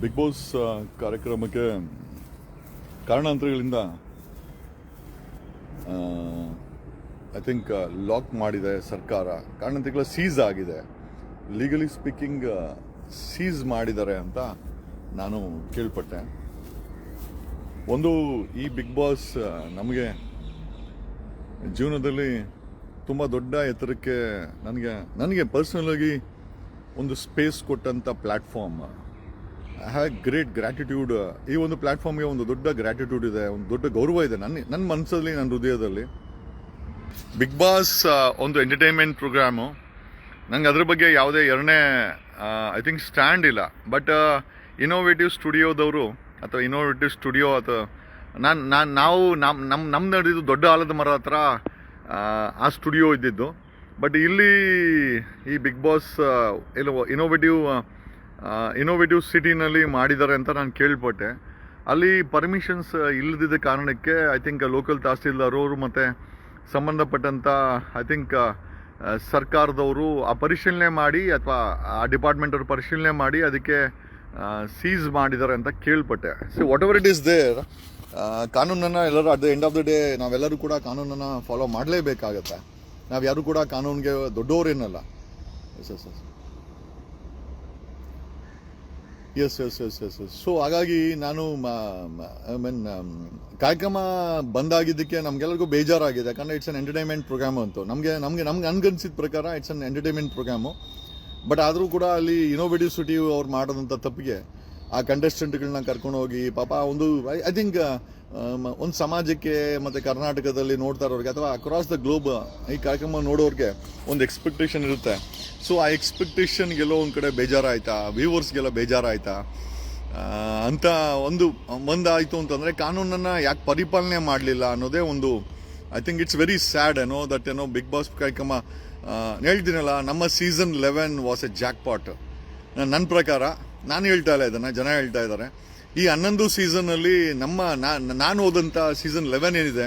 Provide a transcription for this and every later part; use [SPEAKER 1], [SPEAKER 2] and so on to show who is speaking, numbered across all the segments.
[SPEAKER 1] Big boss ಕಾರ್ಯಕ್ರಮಕ್ಕೆ ಕಾರಣಾಂತರಗಳಿಂದ I think lock ಮಾಡಿದೆ ಸರ್ಕಾರ. ಕಾರಣಾಂತರಗಳ ಸೀಸ್ ಆಗಿದೆ. ಲೀಗಲಿ ಸ್ಪೀಕಿಂಗ್ ಸೀಸ್ ಮಾಡಿದ್ದಾರೆ ಅಂತ ನಾನು ಕೇಳ್ಪಟ್ಟೆ. ಒಂದು, ಈ ಬಿಗ್ ಬಾಸ್ ನಮಗೆ ಜೀವನದಲ್ಲಿ ತುಂಬ ದೊಡ್ಡ ಎತ್ತರಕ್ಕೆ ನನಗೆ ನನಗೆ ಪರ್ಸ್ನಲಾಗಿ ಒಂದು ಸ್ಪೇಸ್ ಕೊಟ್ಟಂಥ platform I have great gratitude ಈ ಒಂದು ಪ್ಲ್ಯಾಟ್ಫಾರ್ಮ್ಗೆ ಒಂದು ದೊಡ್ಡ ಗ್ರ್ಯಾಟಿಟ್ಯೂಡ್ ಇದೆ ಒಂದು ದೊಡ್ಡ ಗೌರವ ಇದೆ ನನ್ನ ನನ್ನ ಮನಸ್ಸಲ್ಲಿ ನನ್ನ ಹೃದಯದಲ್ಲಿ. ಬಿಗ್ ಬಾಸ್ ಒಂದು ಎಂಟರ್ಟೈನ್ಮೆಂಟ್ ಪ್ರೋಗ್ರಾಮು ನಂಗೆ ಅದ್ರ ಬಗ್ಗೆ ಯಾವುದೇ ಎರಡನೇ ಐ ಥಿಂಕ್ ಸ್ಟ್ಯಾಂಡ್ ಇಲ್ಲ. ಬಟ್ ಇನೋವೇಟಿವ್ ಸ್ಟುಡಿಯೋದವರು ಅಥವಾ ಇನೋವೇಟಿವ್ ಸ್ಟುಡಿಯೋ ಅಥವಾ ನಾನು ನಾನು ನಾವು ನಮ್ಮ ನಮ್ಮ ನಮ್ಮ ನಡೆದಿದ್ದು ದೊಡ್ಡ ಆಲದ ಮರ ಹತ್ರ ಆ, ಸ್ಟುಡಿಯೋ ಇದ್ದಿದ್ದು. ಬಟ್ ಇಲ್ಲಿ ಈ ಬಿಗ್ ಬಾಸ್ ಎಲ್ಲ ಇನೋವೇಟಿವ್ ಇನೋವೇಟಿವ್ ಸಿಟಿನಲ್ಲಿ ಮಾಡಿದ್ದಾರೆ ಅಂತ ನಾನು ಕೇಳ್ಪಟ್ಟೆ. ಅಲ್ಲಿ ಪರ್ಮಿಷನ್ಸ್ ಇಲ್ಲದಿದ್ದ ಕಾರಣಕ್ಕೆ ಐ ಥಿಂಕ್ ಲೋಕಲ್ ತಹಸೀಲ್ದಾರವರು ಮತ್ತು ಸಂಬಂಧಪಟ್ಟಂಥ ಐ ಥಿಂಕ್ ಸರ್ಕಾರದವರು ಆ ಪರಿಶೀಲನೆ ಮಾಡಿ ಅಥವಾ ಆ ಡಿಪಾರ್ಟ್ಮೆಂಟ್ ಅವರು ಪರಿಶೀಲನೆ ಮಾಡಿ ಅದಕ್ಕೆ ಸೀಸ್ ಮಾಡಿದ್ದಾರೆ ಅಂತ ಕೇಳ್ಪಟ್ಟೆ. So whatever it is there ಕಾನೂನನ್ನು ಎಲ್ಲರೂ at the end of the day ನಾವೆಲ್ಲರೂ ಕೂಡ ಕಾನೂನನ್ನು ಫಾಲೋ ಮಾಡಲೇಬೇಕಾಗತ್ತೆ. ನಾವು ಯಾರು ಕೂಡ ಕಾನೂನಿಗೆ ದೊಡ್ಡವರೇನಲ್ಲ yes yes yes yes yes yes yes yes so ಹಾಗಾಗಿ ನಾನು ಐ ಮೀನ್ ಕಾರ್ಯಕ್ರಮ ಬಂದಾಗಿದ್ದಕ್ಕೆ ನಮ್ಗೆಲ್ಲರಿಗೂ ಬೇಜಾರಾಗಿದೆ. ಯಾಕಂದರೆ ಇಟ್ಸ್ ಅನ್ ಎಂಟರ್ಟೈನ್ಮೆಂಟ್ ಪ್ರೋಗ್ರಾಮ್ ಅಂತು. ನಮಗೆ ನಮಗೆ, ನಮ್ಗೆ ನನ್ಗನ್ಸಿದ ಪ್ರಕಾರ it's an entertainment programme but ಆದರೂ ಕೂಡ ಅಲ್ಲಿ ಇನೋವೇಟಿವ್ ಸಿಟಿ ಅವ್ರು ಮಾಡೋದಂಥ ತಪ್ಪಿಗೆ ಆ ಕಂಟೆಸ್ಟೆಂಟ್ಗಳನ್ನ ಕರ್ಕೊಂಡು ಹೋಗಿ ಪಾಪ ಒಂದು ಐ ಥಿಂಕ್ ಒಂದು ಸಮಾಜಕ್ಕೆ ಮತ್ತು ಕರ್ನಾಟಕದಲ್ಲಿ ನೋಡ್ತಾ ಇರೋರಿಗೆ ಅಥವಾ ಅಕ್ರಾಸ್ ದ ಗ್ಲೋಬ್ ಈ ಕಾರ್ಯಕ್ರಮ ನೋಡೋರಿಗೆ ಒಂದು ಎಕ್ಸ್ಪೆಕ್ಟೇಷನ್ ಇರುತ್ತೆ. ಸೊ ಆ ಎಕ್ಸ್ಪೆಕ್ಟೇಷನ್ಗೆಲ್ಲ ಒಂದು ಕಡೆ ಬೇಜಾರಾಯ್ತಾ? ವ್ಯೂವರ್ಸ್ಗೆಲ್ಲ ಬೇಜಾರಾಯ್ತಾ? ಅಂತ ಒಂದು, ಒಂದಾಯಿತು ಅಂತಂದರೆ ಕಾನೂನನ್ನು ಯಾಕೆ ಪರಿಪಾಲನೆ ಮಾಡಲಿಲ್ಲ ಅನ್ನೋದೇ ಒಂದು I think it's very sad ಏನೋ ದಟ್ ಏನೋ ಬಿಗ್ ಬಾಸ್ ಕಾರ್ಯಕ್ರಮ ಹೇಳ್ತೀನಲ್ಲ ನಮ್ಮ season eleven was a jackpot ನನ್ನ ಪ್ರಕಾರ, ನಾನು ಹೇಳ್ತಾ ಇಲ್ಲ ಇದನ್ನು, ಜನ ಹೇಳ್ತಾ ಇದ್ದಾರೆ ಈ ಹನ್ನೊಂದು ಸೀಸನಲ್ಲಿ ನಮ್ಮ ನಾನು ಓದಂಥ ಸೀಸನ್ ಲೆವೆನ್ ಏನಿದೆ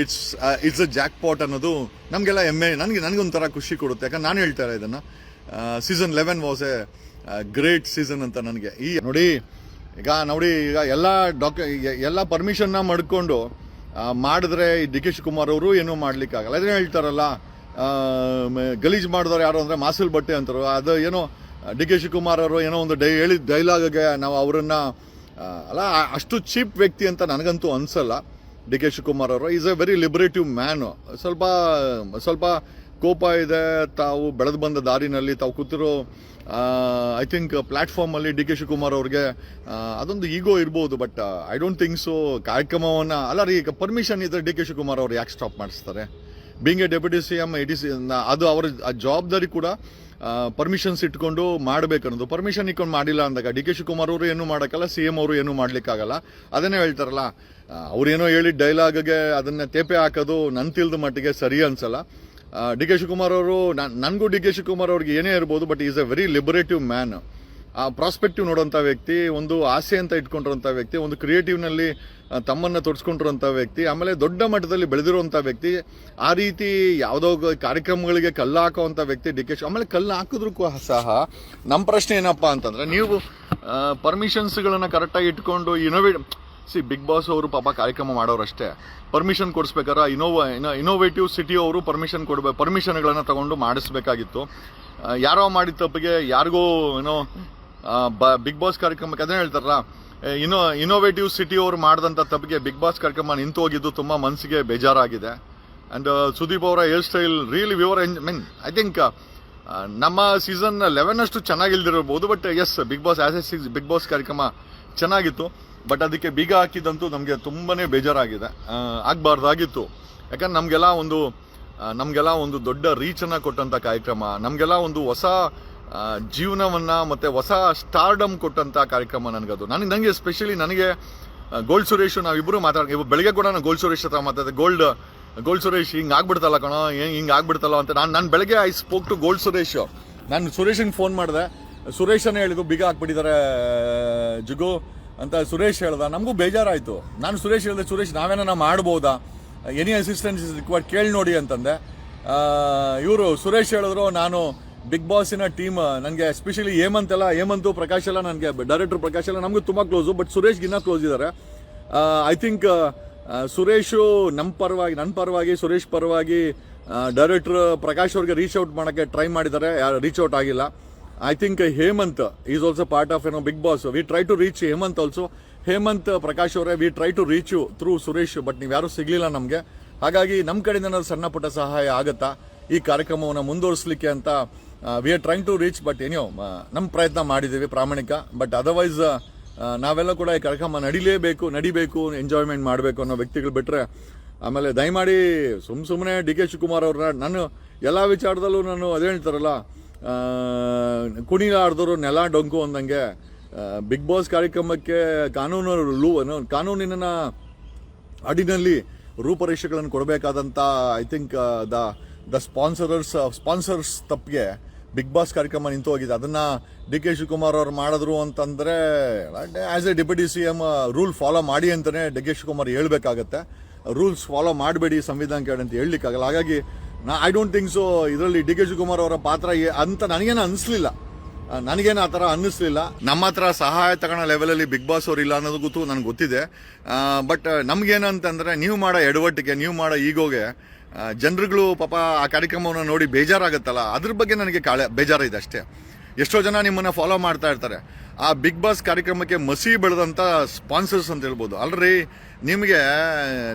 [SPEAKER 1] it's it's a jackpot ಅನ್ನೋದು ನಮಗೆಲ್ಲ ಹೆಮ್ಮೆ. ನನಗೆ, ನನಗೊಂಥರ ಖುಷಿ ಕೊಡುತ್ತೆ. ಯಾಕಂದ್ರೆ ನಾನು ಹೇಳ್ತಾ ಇದನ್ನು. Season eleven was a great season ಅಂತ ನನಗೆ. ಈ ನೋಡಿ, ಈಗ ನೋಡಿ, ಈಗ ಎಲ್ಲ ಡಾಕ್ಯು ಎಲ್ಲ ಪರ್ಮಿಷನ್ನ ಮಡ್ಕೊಂಡು ಮಾಡಿದ್ರೆ ಡಿ ಕೆ ಶಿವಕುಮಾರ್ ಅವರು ಏನೂ ಮಾಡಲಿಕ್ಕಾಗಲ್ಲ. ಅದನ್ನೇ ಹೇಳ್ತಾರಲ್ಲ ಗಲೀಜ್ ಮಾಡಿದವ್ರು ಯಾರು ಅಂದರೆ ಮಾಸಲ್ ಬಟ್ಟೆ ಅಂತಾರೋ. ಅದು ಏನೋ ಡಿ ಕೆ ಶಿವಕುಮಾರ್ ಅವರು ಏನೋ ಒಂದು ಡೈ, ಹೇಳಿದ ಡೈಲಾಗ್ಗೆ ನಾವು ಅವರನ್ನು ಅಲ್ಲ, ಅಷ್ಟು ಚೀಪ್ ವ್ಯಕ್ತಿ ಅಂತ ನನಗಂತೂ ಅನ್ಸಲ್ಲ. ಡಿ ಕೆ ಶಿವಕುಮಾರ್ ಅವರು. Is a very liberative man ಸ್ವಲ್ಪ ಸ್ವಲ್ಪ ಕೋಪ ಇದೆ. ತಾವು ಬೆಳೆದು ಬಂದ ದಾರಿನಲ್ಲಿ ತಾವು ಕೂತಿರೋ ಐ ಥಿಂಕ್ ಪ್ಲ್ಯಾಟ್ಫಾರ್ಮಲ್ಲಿ ಡಿ ಕೆ ಶಿವಕುಮಾರ್ ಅವ್ರಿಗೆ ಅದೊಂದು ಈಗೋ ಇರ್ಬೋದು but I don't think so ಕಾರ್ಯಕ್ರಮವನ್ನು, ಅಲ್ಲ ರೀ, ಈಗ ಪರ್ಮಿಷನ್ ಇದ್ದರೆ ಡಿ ಕೆ ಶಿವಕುಮಾರ್ ಅವ್ರು ಯಾಕೆ ಸ್ಟಾಪ್ ಮಾಡಿಸ್ತಾರೆ? Being a deputy C M it is ಅದು ಅವರ ಜವಾಬ್ದಾರಿ ಕೂಡ ಪರ್ಮಿಷನ್ಸ್ ಇಟ್ಕೊಂಡು ಮಾಡಬೇಕು ಅನ್ನೋದು. ಪರ್ಮಿಷನ್ ಇಟ್ಕೊಂಡು ಮಾಡಿಲ್ಲ ಅಂದಾಗ ಡಿ ಕೆ ಶಿವಕುಮಾರ್ ಅವರು ಏನೂ ಮಾಡೋಕ್ಕಲ್ಲ ಸಿ ಎಂ ಅವರು ಏನೂ ಮಾಡಲಿಕ್ಕಾಗಲ್ಲ. ಅದನ್ನೇ ಹೇಳ್ತಾರಲ್ಲ ಅವರೇನೋ ಹೇಳಿದ ಡೈಲಾಗ್ಗೆ ಅದನ್ನು ತೇಪೆ ಹಾಕೋದು ನನ್ನ ತಿಳಿದ ಮಟ್ಟಿಗೆ ಸರಿ ಅನ್ಸಲ್ಲ. ಡಿ ಕೆ ಶಿವಕುಮಾರ್ ಅವರು ನನಗೂ ಡಿ ಕೆ ಶಿವಕುಮಾರ್ ಅವ್ರಿಗೆ ಏನೇ ಇರ್ಬೋದು but is a very liberative man ಆ ಪ್ರಾಸ್ಪೆಕ್ಟಿವ್ ನೋಡೋಂಥ ವ್ಯಕ್ತಿ, ಒಂದು ಆಸೆ ಅಂತ ಇಟ್ಕೊಂಡಿರೋಂಥ ವ್ಯಕ್ತಿ, ಒಂದು ಕ್ರಿಯೇಟಿವ್ನಲ್ಲಿ ತಮ್ಮನ್ನು ತೊಡಸ್ಕೊಂಡಿರೋಂಥ ವ್ಯಕ್ತಿ, ಆಮೇಲೆ ದೊಡ್ಡ ಮಟ್ಟದಲ್ಲಿ ಬೆಳೆದಿರುವಂಥ ವ್ಯಕ್ತಿ, ಆ ರೀತಿ ಯಾವುದೋ ಕಾರ್ಯಕ್ರಮಗಳಿಗೆ ಕಲ್ಲು ಹಾಕೋವಂಥ ವ್ಯಕ್ತಿ ಡಿ ಕೆ ಆಮೇಲೆ ಕಲ್ಲು ಹಾಕಿದ್ರು ಸಹ ನಮ್ಮ ಪ್ರಶ್ನೆ ಏನಪ್ಪ ಅಂತಂದರೆ ನೀವು ಪರ್ಮಿಷನ್ಸ್ಗಳನ್ನು ಕರೆಕ್ಟಾಗಿ ಇಟ್ಕೊಂಡು ಇನೋವೇಟ್ ಸಿ ಬಿಗ್ ಬಾಸ್ ಅವರು ಪಾಪ ಕಾರ್ಯಕ್ರಮ ಮಾಡೋರಷ್ಟೇ. ಪರ್ಮಿಷನ್ ಕೊಡಿಸ್ಬೇಕಾರೆ ಇನೋವ ಇನೋವೇಟಿವ್ ಸಿಟಿ ಅವರು ಪರ್ಮಿಷನ್ ಕೊಡಬೇಕು ಪರ್ಮಿಷನ್ಗಳನ್ನು ತಗೊಂಡು ಮಾಡಿಸ್ಬೇಕಾಗಿತ್ತು. ಯಾರೋ ಮಾಡಿದ ತಪ್ಪಿಗೆ ಯಾರಿಗೋ ಏನೋ ಬಿಗ್ ಬಾಸ್ ಕಾರ್ಯಕ್ರಮಕ್ಕೆ ಅದನ್ನೇ ಹೇಳ್ತಾರಲ್ಲ ಇನೋ ಇನೋವೇಟಿವ್ ಸಿಟಿ ಅವರು ಮಾಡಿದಂಥ ತಪ್ಪಿಗೆ ಬಿಗ್ ಬಾಸ್ ಕಾರ್ಯಕ್ರಮ ನಿಂತು ಹೋಗಿದ್ದು ತುಂಬ ಮನಸ್ಸಿಗೆ ಬೇಜಾರಾಗಿದೆ. ಆ್ಯಂಡ್ ಸುದೀಪ್ ಅವರ hair style really viewer mean I think ನಮ್ಮ ಸೀಸನ್ ಲೆವೆನ್ ಅಷ್ಟು ಚೆನ್ನಾಗಿಲ್ದಿರಬಹುದು but as big boss as a big boss ಕಾರ್ಯಕ್ರಮ ಚೆನ್ನಾಗಿತ್ತು. ಬಟ್ ಅದಕ್ಕೆ ಬೀಗ ಹಾಕಿದಂತೂ ನಮಗೆ ತುಂಬಾ ಬೇಜಾರಾಗಿದೆ. ಆಗಬಾರ್ದಾಗಿತ್ತು. ಯಾಕಂದ್ರೆ ನಮಗೆಲ್ಲ ಒಂದು ನಮಗೆಲ್ಲ ಒಂದು ದೊಡ್ಡ ರೀಚನ್ನು ಕೊಟ್ಟಂಥ ಕಾರ್ಯಕ್ರಮ, ನಮಗೆಲ್ಲ ಒಂದು ಹೊಸ ಜೀವನವನ್ನ ಮತ್ತು ಹೊಸ ಸ್ಟಾರ್ಡಮ್ ಕೊಟ್ಟಂಥ ಕಾರ್ಯಕ್ರಮ ನನಗದು. ನನಗೆ ನನಗೆ ಸ್ಪೆಷಲಿ ನನಗೆ ಗೋಲ್ಡ್ ಸುರೇಶ್ ನಾವಿಬ್ಬರು ಮಾತಾಡ್ತೀವಿ ಇವ್ ಬೆಳಗ್ಗೆ ಕೂಡ ನಾನು ಗೋಲ್ಡ್ ಸುರೇಶ್ ಹತ್ರ ಮಾತಾಡಿದೆ. ಗೋಲ್ಡ್ ಗೋಲ್ಡ್ ಸುರೇಶ್ ಹಿಂಗೆ ಆಗ್ಬಿಡ್ತಲ್ಲ ಕಣೋ ಹೆಂಗೆ ಹಿಂಗೆ ಆಗ್ಬಿಡ್ತಲ್ಲ ಅಂತ ನಾನು ನಾನು ಬೆಳಗ್ಗೆ I spoke to gold Suresh. ನಾನು ಸುರೇಶನ್ಗೆ ಫೋನ್ ಮಾಡಿದೆ. ಸುರೇಶನೇ ಹೇಳಿದ್ರು, ಬಿಗ ಹಾಕ್ಬಿಟ್ಟಿದ್ದಾರೆ ಜುಗು, ಅಂತ ಸುರೇಶ್ ಹೇಳ್ದ. ನಮಗೂ ಬೇಜಾರಾಯಿತು. ನಾನು ಸುರೇಶ್ ಹೇಳಿದೆ, ಸುರೇಶ್ ನಾವೇನ ಮಾಡ್ಬೋದಾ? ಎನಿ ಅಸಿಸ್ಟೆನ್ಸ್ ಇಸ್ ರಿಕ್ವೈರ್ಡ್, ಕೇಳಿ ನೋಡಿ, ಅಂತಂದೆ. ಇವರು ಸುರೇಶ್ ಹೇಳಿದ್ರು, ನಾನು ಬಿಗ್ ಬಾಸಿನ ಟೀಮ್ ನನಗೆ ಎಸ್ಪೆಷಲಿ ಹೇಮಂತ್ ಎಲ್ಲ, ಹೇಮಂತು, ಪ್ರಕಾಶ್ ಎಲ್ಲ ನನಗೆ ಡೈರೆಕ್ಟರ್ ಪ್ರಕಾಶ್ ಎಲ್ಲ ನಮಗೂ ತುಂಬ ಕ್ಲೋಸು ಬಟ್ ಸುರೇಶ್ಗಿನ್ನ ಕ್ಲೋಸ್ ಇದ್ದಾರೆ ಐ ಥಿಂಕ್ ಸುರೇಶು ನಮ್ಮ ಪರವಾಗಿ ನನ್ನ ಪರವಾಗಿ, ಸುರೇಶ್ ಪರವಾಗಿ ಡೈರೆಕ್ಟರ್ ಪ್ರಕಾಶ್ ಅವ್ರಿಗೆ ರೀಚ್ ಔಟ್ ಮಾಡೋಕ್ಕೆ ಟ್ರೈ ಮಾಡಿದ್ದಾರೆ ರೀಚ್ ಔಟ್ ಆಗಿಲ್ಲ. I think Hemanth is also part of ಏನೋ big boss we try to reach Hemanth also Hemanth, Prakash ಅವರೇ we try to reach you through Suresh but ನೀವು ಯಾರೂ ಸಿಗಲಿಲ್ಲ ನಮಗೆ. ಹಾಗಾಗಿ ನಮ್ಮ ಕಡೆಯಿಂದ ಸಣ್ಣ ಪುಟ್ಟ ಸಹಾಯ ಆಗುತ್ತಾ ಈ ಕಾರ್ಯಕ್ರಮವನ್ನು ಮುಂದುವರಿಸಲಿಕ್ಕೆ ಅಂತ we are trying to reach but ಏನೋ ನಮ್ಮ ಪ್ರಯತ್ನ ಮಾಡಿದ್ದೀವಿ ಪ್ರಾಮಾಣಿಕ. ಬಟ್ ಅದರ್ವೈಸ್ ನಾವೆಲ್ಲ ಕೂಡ ಈ ಕಾರ್ಯಕ್ರಮ ನಡಿಲೇಬೇಕು, ನಡಿಬೇಕು ಎಂಜಾಯ್ಮೆಂಟ್ ಮಾಡಬೇಕು ಅನ್ನೋ ವ್ಯಕ್ತಿಗಳು ಬಿಟ್ಟರೆ ಆಮೇಲೆ ದಯಮಾಡಿ ಸುಮ್ ಸುಮ್ಮನೆ ಡಿ ಕೆ ಶಿವಕುಮಾರ್ ಅವ್ರನ್ನ ನಾನು ಎಲ್ಲ ವಿಚಾರದಲ್ಲೂ ನಾನು ಅದೇ ಹೇಳ್ತಾರಲ್ಲ ಕುಣಿಲಾಡ್ದವರು ನೆಲ ಡೊಂಕು ಅಂದಂಗೆ ಬಿಗ್ ಬಾಸ್ ಕಾರ್ಯಕ್ರಮಕ್ಕೆ ಕಾನೂನು ಲೂ ಕಾನೂನಿನ ಅಡಿನಲ್ಲಿ ರೂಪರೇಷೆಗಳನ್ನು ಕೊಡಬೇಕಾದಂಥ I think the the sponsorers sponsors ತಪ್ಪಿಗೆ ಬಿಗ್ ಬಾಸ್ ಕಾರ್ಯಕ್ರಮ ನಿಂತು ಹೋಗಿದೆ ಅದನ್ನ ಡಿ ಕೆ ಶಿವಕುಮಾರ್ ಅವ್ರು ಮಾಡಿದ್ರು ಅಂತಂದ್ರೆ as a deputy C M rule follow ಮಾಡಿ ಅಂತಾನೆ ಡಿ ಕೆ ಶಿವಕುಮಾರ್ ಹೇಳ್ಬೇಕಾಗತ್ತೆ. ರೂಲ್ಸ್ ಫಾಲೋ ಮಾಡಬೇಡಿ ಸಂವಿಧಾನ ಕೇಳಿ ಅಂತ ಹೇಳಲಿಕ್ಕಾಗಲ್ಲ. ಹಾಗಾಗಿ ನಾ ಐ ಡೋಂಟ್ ಥಿಂಕ್ ಸೊ ಇದರಲ್ಲಿ ಡಿ ಕೆ ಶಿವಕುಮಾರ್ ಅವರ ಪಾತ್ರ ಅಂತ ನನಗೇನು ಅನಿಸ್ಲಿಲ್ಲ. ನನಗೇನು ಆ ಥರ ಅನ್ನಿಸ್ಲಿಲ್ಲ. ನಮ್ಮ ಹತ್ರ ಸಹಾಯ ತಗೊಳ್ಳೋ ಲೆವೆಲಲ್ಲಿ ಬಿಗ್ ಬಾಸ್ ಅವ್ರು ಇಲ್ಲ ಅನ್ನೋದು ಗೊತ್ತು, ನನಗೆ ಗೊತ್ತಿದೆ. ಬಟ್ ನಮಗೇನಂತಂದರೆ, ನೀವು ಮಾಡೋ ಎಡವಟ್ಟಿಗೆ, ನೀವು ಮಾಡೋ ಈಗೋಗೆ ಜನರುಗಳು ಪಾಪ ಆ ಕಾರ್ಯಕ್ರಮವನ್ನು ನೋಡಿ ಬೇಜಾರಾಗುತ್ತಲ್ಲ? ಅದ್ರ ಬಗ್ಗೆ ನನಗೆ ಕಾಳೆ ಬೇಜಾರಿದೆ ಅಷ್ಟೇ. ಎಷ್ಟೋ ಜನ ನಿಮ್ಮನ್ನು ಫಾಲೋ ಮಾಡ್ತಾ ಇರ್ತಾರೆ. ಆ ಬಿಗ್ ಬಾಸ್ ಕಾರ್ಯಕ್ರಮಕ್ಕೆ ಮಸಿ ಬೆಳೆದಂಥ ಸ್ಪಾನ್ಸರ್ಸ್ ಅಂತ ಹೇಳ್ಬೋದು. ಅಲ್ರಿ, ನಿಮಗೆ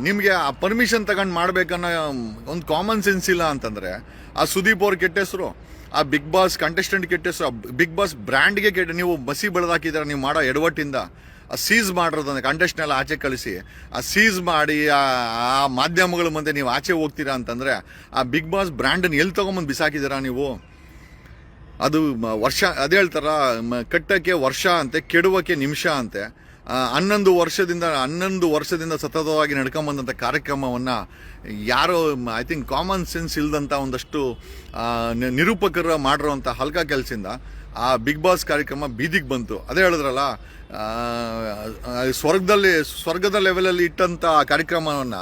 [SPEAKER 1] ನಿಮಗೆ ಆ ಪರ್ಮಿಷನ್ ತಗೊಂಡು ಮಾಡಬೇಕನ್ನೋ ಒಂದು ಕಾಮನ್ ಸೆನ್ಸ್ ಇಲ್ಲ ಅಂತಂದರೆ, ಆ ಸುದೀಪ್ ಅವ್ರ ಕೆಟ್ಟ ಹೆಸರು, ಆ ಬಿಗ್ ಬಾಸ್ ಕಂಟೆಸ್ಟೆಂಟ್ ಕೆಟ್ಟ ಹೆಸರು ಬಿಗ್ ಬಾಸ್ ಬ್ರ್ಯಾಂಡ್ಗೆ ಕೆಟ್ಟ ನೀವು ಮಸಿ ಬೆಳೆದಾಕಿದ್ರೆ ನೀವು ಮಾಡೋ ಎಡವಟ್ಟಿಂದ ಸೀಸ್ ಮಾಡಿರೋದನ್ನ ಕಂಟೆಸ್ಟ್ನೆಲ್ಲ ಆಚೆ ಕಳಿಸಿ. ಆ ಸೀಸ್ ಮಾಡಿ, ಆ ಮಾಧ್ಯಮಗಳ ಮುಂದೆ ನೀವು ಆಚೆ ಹೋಗ್ತೀರಾ ಅಂತಂದರೆ, ಆ ಬಿಗ್ ಬಾಸ್ ಬ್ರ್ಯಾಂಡನ್ನು ಎಲ್ಲಿ ತೊಗೊಂಬಂದು ಬಿಸಾಕಿದ್ದೀರಾ ನೀವು? ಅದು ವರ್ಷ, ಅದು ಹೇಳ್ತಾರ ಕಟ್ಟಕ್ಕೆ ವರ್ಷ ಅಂತೆ, ಕೆಡುವಕ್ಕೆ ನಿಮಿಷ ಅಂತೆ. ಹನ್ನೊಂದು ವರ್ಷದಿಂದ ಹನ್ನೊಂದು ವರ್ಷದಿಂದ ಸತತವಾಗಿ ನಡ್ಕೊಂಬಂದಂಥ ಕಾರ್ಯಕ್ರಮವನ್ನು ಯಾರೋ ಐ ಥಿಂಕ್ ಕಾಮನ್ ಸೆನ್ಸ್ ಇಲ್ಲದಂಥ ಒಂದಷ್ಟು ನಿರೂಪಕರು ಮಾಡಿರೋವಂಥ ಹಲ್ಕ ಕೆಲಸದಿಂದ ಆ ಬಿಗ್ ಬಾಸ್ ಕಾರ್ಯಕ್ರಮ ಬೀದಿಗೆ ಬಂತು. ಅದೇ ಹೇಳಿದ್ರಲ್ಲ ಸ್ವರ್ಗದಲ್ಲಿ, ಸ್ವರ್ಗದ ಲೆವೆಲಲ್ಲಿ ಇಟ್ಟಂಥ ಕಾರ್ಯಕ್ರಮವನ್ನು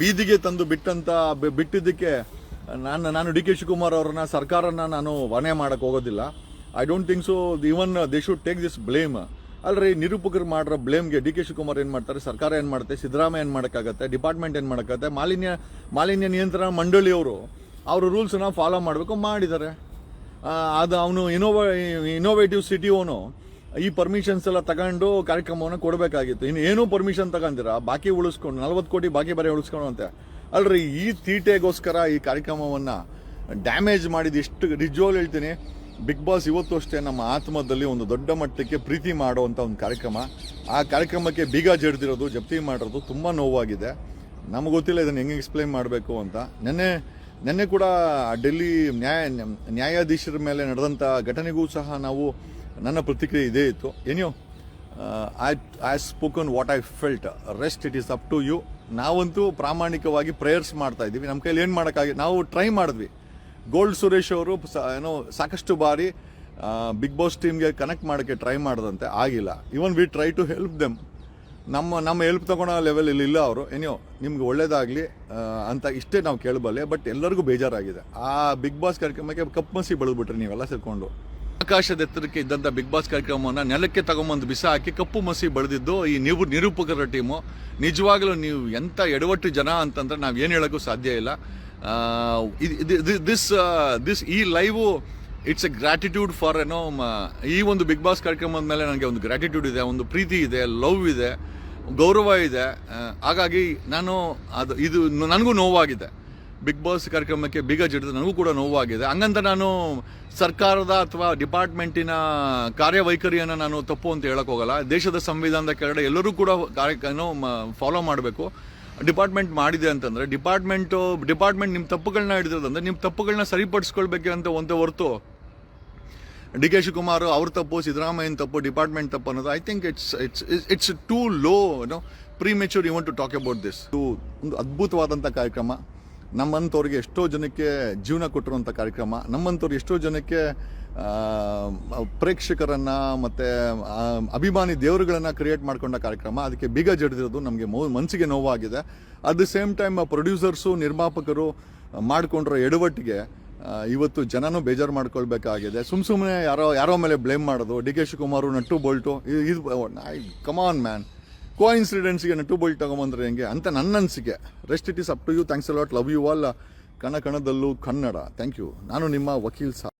[SPEAKER 1] ಬೀದಿಗೆ ತಂದು ಬಿಟ್ಟಂಥ ಬಿಟ್ಟಿದ್ದಕ್ಕೆ ನಾನು ನಾನು ಡಿ ಕೆ ಶಿವಕುಮಾರ್ ಅವ್ರನ್ನ ಸರ್ಕಾರನ ನಾನು ವನೆ ಮಾಡೋಕ್ಕೆ ಹೋಗೋದಿಲ್ಲ. I don't think so even they should take this blame ಅಲ್ರಿ, ನಿರೂಪಕರು ಮಾಡಿರೋ ಬ್ಲೇಮ್ಗೆ ಡಿ ಕೆ ಶಿವಕುಮಾರ್ ಏನು ಮಾಡ್ತಾರೆ, ಸರ್ಕಾರ ಏನು ಮಾಡುತ್ತೆ, ಸಿದ್ದರಾಮಯ್ಯ ಏನು ಮಾಡೋಕ್ಕಾಗತ್ತೆ, ಡಿಪಾರ್ಟ್ಮೆಂಟ್ ಏನು ಮಾಡೋಕ್ಕಾಗತ್ತೆ, ಮಾಲಿನ್ಯ ಮಾಲಿನ್ಯ ನಿಯಂತ್ರಣ ಮಂಡಳಿಯವರು, ಅವರು ರೂಲ್ಸನ್ನ ಫಾಲೋ ಮಾಡಬೇಕು ಮಾಡಿದ್ದಾರೆ. ಅದು ಅವನು ಇನೋವ ಇನೋವೇಟಿವ್ ಸಿಟಿ ಓನು ಈ ಪರ್ಮಿಷನ್ಸ್ ಎಲ್ಲ ತಗೊಂಡು ಕಾರ್ಯಕ್ರಮವನ್ನು ಕೊಡಬೇಕಾಗಿತ್ತು. ಇನ್ನು ಏನೂ ಪರ್ಮಿಷನ್ ತಗೊಂಡಿರ ಬಾಕಿ ಉಳಿಸ್ಕೊಂಡು, ನಲ್ವತ್ತು ಕೋಟಿ ಬಾಕಿ ಬರೀ ಉಳಿಸ್ಕೊಂಡು ಅಂತೆ ಅಲ್ರಿ, ಈ ತೀಟೆಗೋಸ್ಕರ ಈ ಕಾರ್ಯಕ್ರಮವನ್ನು ಡ್ಯಾಮೇಜ್ ಮಾಡಿದ ನಿಜವಾಗ್ಲೂ ಹೇಳ್ತೀನಿ ಬಿಗ್ ಬಾಸ್ ಇವತ್ತು ಅಷ್ಟೇ ನಮ್ಮ ಆತ್ಮದಲ್ಲಿ ಒಂದು ದೊಡ್ಡ ಮಟ್ಟಕ್ಕೆ ಪ್ರೀತಿ ಮಾಡುವಂಥ ಒಂದು ಕಾರ್ಯಕ್ರಮ. ಆ ಕಾರ್ಯಕ್ರಮಕ್ಕೆ ಬೀಗ ಜಡ್ದಿರೋದು, ಜಪ್ತಿ ಮಾಡಿರೋದು ತುಂಬ ನೋವಾಗಿದೆ. ನಮಗೆ ಗೊತ್ತಿಲ್ಲ ಇದನ್ನು ಹೆಂಗೆ ಎಕ್ಸ್ಪ್ಲೈನ್ ಮಾಡಬೇಕು ಅಂತ. ನೆನ್ನೆ ನೆನ್ನೆ ಕೂಡ ಡೆಲ್ಲಿ ನ್ಯಾಯ ನ್ಯಾಯಾಧೀಶರ ಮೇಲೆ ನಡೆದಂಥ ಘಟನೆಗೂ ಸಹ ನಾವು ನನ್ನ ಪ್ರತಿಕ್ರಿಯೆ ಇದೇ ಇತ್ತು. ಏನೋ I I spoken what I felt rest it is up to you ನಾವಂತೂ ಪ್ರಾಮಾಣಿಕವಾಗಿ ಪ್ರೇಯರ್ಸ್ ಮಾಡ್ತಾ ಇದ್ದೀವಿ. ನಮ್ಮ ಕೈಲಿ ಏನು ಮಾಡೋಕ್ಕಾಗಿ, ನಾವು ಟ್ರೈ ಮಾಡಿದ್ವಿ. ಗೋಲ್ಡ್ ಸುರೇಶ್ ಅವರು ಏನೋ ಸಾಕಷ್ಟು ಬಾರಿ ಬಿಗ್ ಬಾಸ್ ಟೀಮ್ಗೆ ಕನೆಕ್ಟ್ ಮಾಡೋಕ್ಕೆ ಟ್ರೈ ಮಾಡದಂತೆ. ಆಗಿಲ್ಲ. Even we try to help them ನಮ್ಮ ನಮ್ಮ ಹೆಲ್ಪ್ ತೊಗೊಳೋ ಲೆವೆಲ್ ಇಲ್ಲಿ ಇಲ್ಲ ಅವರು. ಏನೋ ನಿಮ್ಗೆ ಒಳ್ಳೇದಾಗಲಿ ಅಂತ ಇಷ್ಟೇ ನಾವು ಕೇಳಬಲ್ಲೆ ಬಟ್ ಎಲ್ಲರಿಗೂ ಬೇಜಾರಾಗಿದೆ. ಆ ಬಿಗ್ ಬಾಸ್ ಕಾರ್ಯಕ್ರಮಕ್ಕೆ ಕಪ್ಪಮಸಿ ಬೆಳೆದ್ಬಿಟ್ರಿ ನೀವೆಲ್ಲ ಸೇರಿಕೊಂಡು. ಆಕಾಶದ ಎತ್ತರಕ್ಕೆ ಇದ್ದಂಥ ಬಿಗ್ ಬಾಸ್ ಕಾರ್ಯಕ್ರಮವನ್ನು ನೆಲಕ್ಕೆ ತಗೊಂಬಂದು ಬಿಸ ಹಾಕಿ ಕಪ್ಪು ಮಸಿ ಬೆಳೆದಿದ್ದು ಈ ನೀವು ನಿರೂಪಕರ ಟೀಮು ನಿಜವಾಗ್ಲೂ ನೀವು ಎಂಥ ಎಡವಟ್ಟು ಜನ ಅಂತಂದ್ರೆ ನಾವು ಏನು ಹೇಳೋಕ್ಕೂ ಸಾಧ್ಯ ಇಲ್ಲ. ದಿಸ್ ದಿಸ್ ಈ live it's a gratitude for ಏನೋ ಈ ಒಂದು ಬಿಗ್ ಬಾಸ್ ಕಾರ್ಯಕ್ರಮದ ಮೇಲೆ ನನಗೆ ಒಂದು ಗ್ರಾಟಿಟ್ಯೂಡ್ ಇದೆ, ಒಂದು ಪ್ರೀತಿ ಇದೆ ಲವ್ ಇದೆ. ಗೌರವ ಇದೆ. ಹಾಗಾಗಿ ನಾನು ಅದು, ಇದು ನನಗೂ ನೋವಾಗಿದೆ. ಬಿಗ್ ಬಾಸ್ ಕಾರ್ಯಕ್ರಮಕ್ಕೆ ಬೀಗ ಜಿಡಿದು ನನಗೂ ಕೂಡ ನೋವಾಗಿದೆ. ಹಂಗಂತ ನಾನು ಸರ್ಕಾರದ ಅಥವಾ ಡಿಪಾರ್ಟ್ಮೆಂಟಿನ ಕಾರ್ಯವೈಖರಿಯನ್ನು ನಾನು ತಪ್ಪು ಅಂತ ಹೇಳೋಕ್ಕೋಗಲ್ಲ ದೇಶದ ಸಂವಿಧಾನದ ಕೆಳಗಡೆ ಎಲ್ಲರೂ ಕೂಡ ಕಾರ್ಯ ಫಾಲೋ ಮಾಡಬೇಕು. ಡಿಪಾರ್ಟ್ಮೆಂಟ್ ಮಾಡಿದೆ ಅಂತಂದರೆ, ಡಿಪಾರ್ಟ್ಮೆಂಟು, ಡಿಪಾರ್ಟ್ಮೆಂಟ್ ನಿಮ್ಮ ತಪ್ಪುಗಳನ್ನ ಹಿಡಿದಿರೋದಂದ್ರೆ ನಿಮ್ಮ ತಪ್ಪುಗಳನ್ನ ಸರಿಪಡಿಸ್ಕೊಳ್ಬೇಕು ಅಂತ ಒಂದೇ ಹೊರತು ಡಿ ಕೆ ಶಿವಕುಮಾರ್ ಅವ್ರ ತಪ್ಪು, ಸಿದ್ದರಾಮಯ್ಯನ ತಪ್ಪು, ಡಿಪಾರ್ಟ್ಮೆಂಟ್ ತಪ್ಪು ಅನ್ನೋದು I think it's it's it's too low no premature you want to talk about this ಇದು ಒಂದು ಅದ್ಭುತವಾದಂಥ ಕಾರ್ಯಕ್ರಮ. ನಮ್ಮಂಥವ್ರಿಗೆ ಎಷ್ಟೋ ಜನಕ್ಕೆ ಜೀವನ ಕೊಟ್ಟಿರುವಂಥ ಕಾರ್ಯಕ್ರಮ. ನಮ್ಮಂಥವ್ರು ಎಷ್ಟೋ ಜನಕ್ಕೆ ಪ್ರೇಕ್ಷಕರನ್ನು ಮತ್ತು ಅಭಿಮಾನಿ ದೇವರುಗಳನ್ನು ಕ್ರಿಯೇಟ್ ಮಾಡ್ಕೊಂಡ ಕಾರ್ಯಕ್ರಮ. ಅದಕ್ಕೆ ಬೀಗ ಜಡಿದಿರೋದು ನಮಗೆ ಮೋ ಮನಸ್ಸಿಗೆ ನೋವಾಗಿದೆ. At the same time producers ನಿರ್ಮಾಪಕರು ಮಾಡಿಕೊಂಡಿರೋ ಎಡವಟ್ಟಿಗೆ ಇವತ್ತು ಜನನೂ ಬೇಜಾರು ಮಾಡ್ಕೊಳ್ಬೇಕಾಗಿದೆ. ಸುಮ್ ಸುಮ್ಮನೆ ಯಾರೋ ಯಾರೋ ಮೇಲೆ ಬ್ಲೇಮ್ ಮಾಡೋದು. D K Shivakumar nut bolt. ಇದು- ಕಮ್ ಕಮಾನ್ ಮ್ಯಾನ್ ಕೋ ಇನ್ಸಿಡೆಂಟ್ಸ್ಗೆ ನಟ್ಟು ಬೋಲ್ಟ್ ತಗೊಂಬಂದ್ರೆ ಹೆಂಗೆ? ಅಂತ ನನ್ನ ಅನಿಸಿಕೆ rest it is up to you thanks a lot love you all ಕಣ ಕಣದಲ್ಲೂ ಕನ್ನಡ. ಥ್ಯಾಂಕ್ ಯು ನಾನು ನಿಮ್ಮ ವಕೀಲ್ ಸಾಬ್